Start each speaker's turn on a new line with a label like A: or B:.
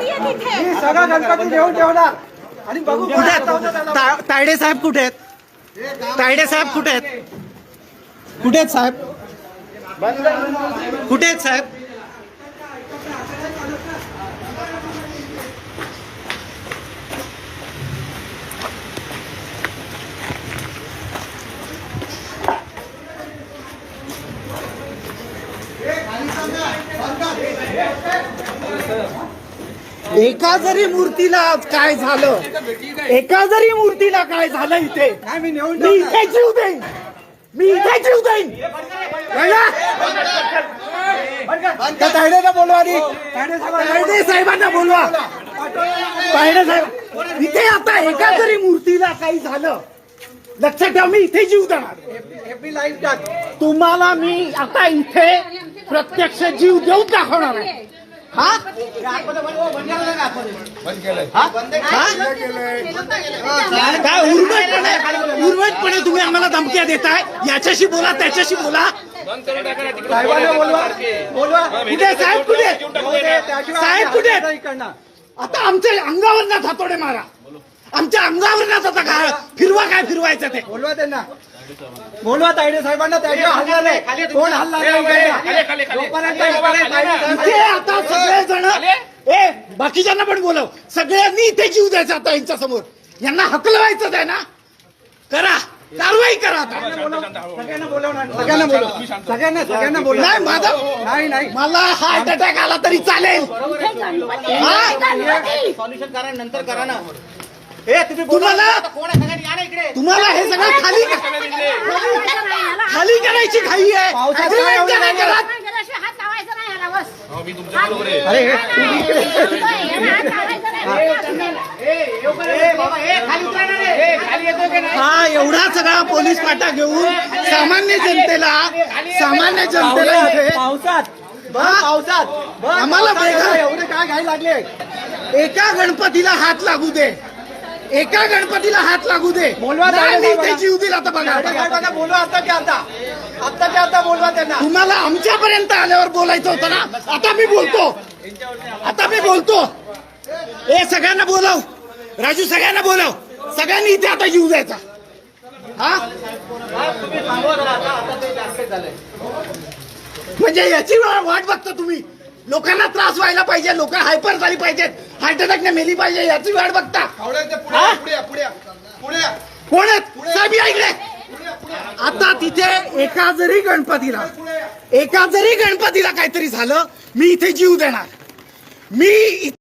A: मी सगळा गणपती घेऊन ठेवणार. आणि बघू
B: कुठे आहेत. ता- तायडे साहेब कुठे आहेत? तायडे साहेब कुठे आहेत? कुठे आहेत साहेब? कुठे आहेत साहेब? एका जरी मूर्तीला आज काय झालं? एका जरी मूर्तीला काय झालं इथे?
A: मी.
B: इथे जीव देईन मी इथे जीव देईन
A: तायडेला बोलवा तायडे साहेबांना
B: बोलवा. तायडे साहेब इथे आता एका जरी मूर्तीला काही झालं लक्षात ठेवा मी इथे जीव देणार. तुम्हाला मी आता इथे प्रत्यक्ष जीव देऊन दाखवणार आहे. हा? हा? हा? काय तुम्ही आम्हाला धमक्या देताय याच्याशी बोला त्याच्याशी बोला.
A: साहेबांना बोलवा. बोलवा.
B: कुठे साहेब कुठे साहेब कुठे
A: हात नाही करणार.
B: आता आमच्या अंगावर ना हातोडे मारा. आमच्या अंगावर ना आता काय फिरवा काय फिरवायचं ते.
A: बोलवा त्यांना. बोलवा तायडे साहेबांना त्याशिवाय हल्ला नाही कोण हल्ला नाही
B: इथे आता सगळे जण ए बाकीच्यांना पण बोलव. सगळ्यांनी इथे जीव द्यायचा आता यांच्या समोर. यांना हकलवायचं आहे ना? करा. कारवाई करा आता.
A: सगळ्यांना बोलवणार सगळ्यांना बोलव सगळ्यांना सगळ्यांना बोलव.
B: नाही माझा
A: नाही नाही.
B: मला हार्ट अटॅक आला तरी चालेल.
C: सॉल्युशन करा नंतर करा ना. हे तुम्ही बोला.
B: तुम्हाला?
C: आता कोण आहे? सगळ्यांनी या ना इकडे.
B: तुम्हाला हे सगळं खाली खाली करायची घाई आहे.
A: पावसात
B: Agreement नाही? करत?
A: अरे हे
C: ए, बाबा हे खाली उतरा ना रे. हे खाली येतो की नाही?
B: हा एवढा सगळा पोलीस पाटा घेऊन सामान्य जनतेला सामान्य जनतेला इथे
A: पावसात? पावसात.
B: आम्हाला
A: पावसात.
B: बेघर-
A: एवढे काय घाई लागले?
B: एका गणपतीला हात लागू दे. एका गणपतीला हात लागू दे.
A: बोलवा.
B: इथे जीव दिला आता बघा.
A: तायडे साहेबांना बोलवा आत्ताच्या आता. आत्ताच्या आता बोलवा त्यांना.
B: तुम्हाला आमच्यापर्यंत आल्यावर बोलायचं होतं ना? आता मी बोलतो. आता मी बोलतो. ए सगळ्यांना बोलव. राजू सगळ्यांना बोलव. सगळ्यांनी इथे आता जीव द्यायचा. हा? म्हणजे याची वाट बघता तुम्ही. लोकांना त्रास व्हायला पाहिजे लोक हायपर झाली पाहिजेत. हार्ट अटॅकने मेली पाहिजे याची वाट बघता. हा? कोण आहेत? साहेब या इकडे. आता तिथे एका जरी गणपतीला एका जरी गणपतीला काहीतरी झालं मी इथे जीव देणार. मी